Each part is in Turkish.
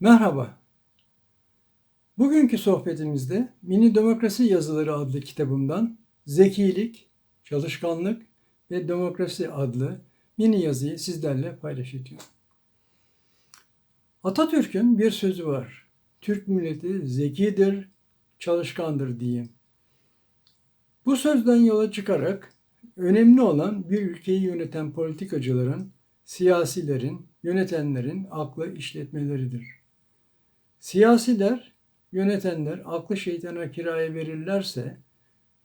Merhaba. Bugünkü sohbetimizde Mini Demokrasi Yazıları adlı kitabımdan Zekilik, Çalışkanlık ve Demokrasi adlı mini yazıyı sizlerle paylaşacağım. Atatürk'ün bir sözü var. Türk milleti zekidir, çalışkandır diyeyim. Bu sözden yola çıkarak önemli olan bir ülkeyi yöneten politikacıların, siyasilerin, yönetenlerin aklı işletmeleridir. Siyasiler, yönetenler aklı şeytana kiraya verirlerse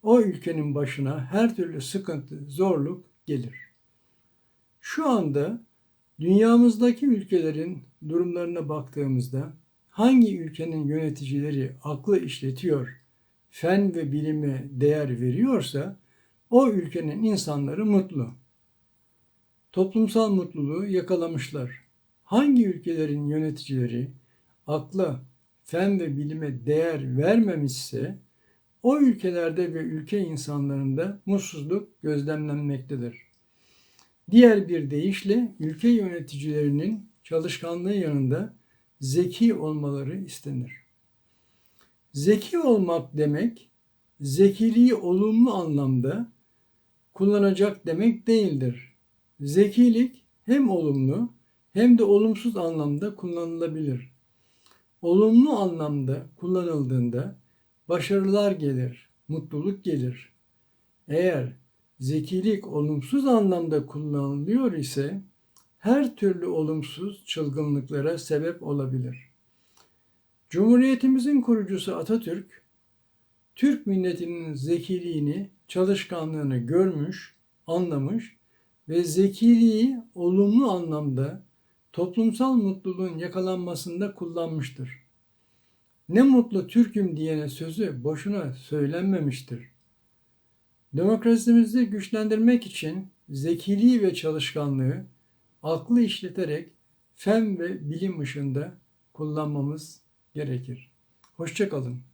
o ülkenin başına her türlü sıkıntı, zorluk gelir. Şu anda dünyamızdaki ülkelerin durumlarına baktığımızda hangi ülkenin yöneticileri aklı işletiyor, fen ve bilime değer veriyorsa o ülkenin insanları mutlu. Toplumsal mutluluğu yakalamışlar. Hangi ülkelerin yöneticileri akla, fen ve bilime değer vermemişse o ülkelerde ve ülke insanlarında mutsuzluk gözlemlenmektedir. Diğer bir deyişle ülke yöneticilerinin çalışkanlığı yanında zeki olmaları istenir. Zeki olmak demek zekiliği olumlu anlamda kullanacak demek değildir. Zekilik hem olumlu hem de olumsuz anlamda kullanılabilir. Olumlu anlamda kullanıldığında başarılar gelir, mutluluk gelir. Eğer zekilik olumsuz anlamda kullanılıyor ise her türlü olumsuz çılgınlıklara sebep olabilir. Cumhuriyetimizin kurucusu Atatürk, Türk milletinin zekiliğini, çalışkanlığını görmüş, anlamış ve zekiliği olumlu anlamda toplumsal mutluluğun yakalanmasında kullanmıştır. Ne mutlu Türk'üm diyene sözü boşuna söylenmemiştir. Demokrasimizi güçlendirmek için zekiliği ve çalışkanlığı aklı işleterek fen ve bilim ışığında kullanmamız gerekir. Hoşçakalın.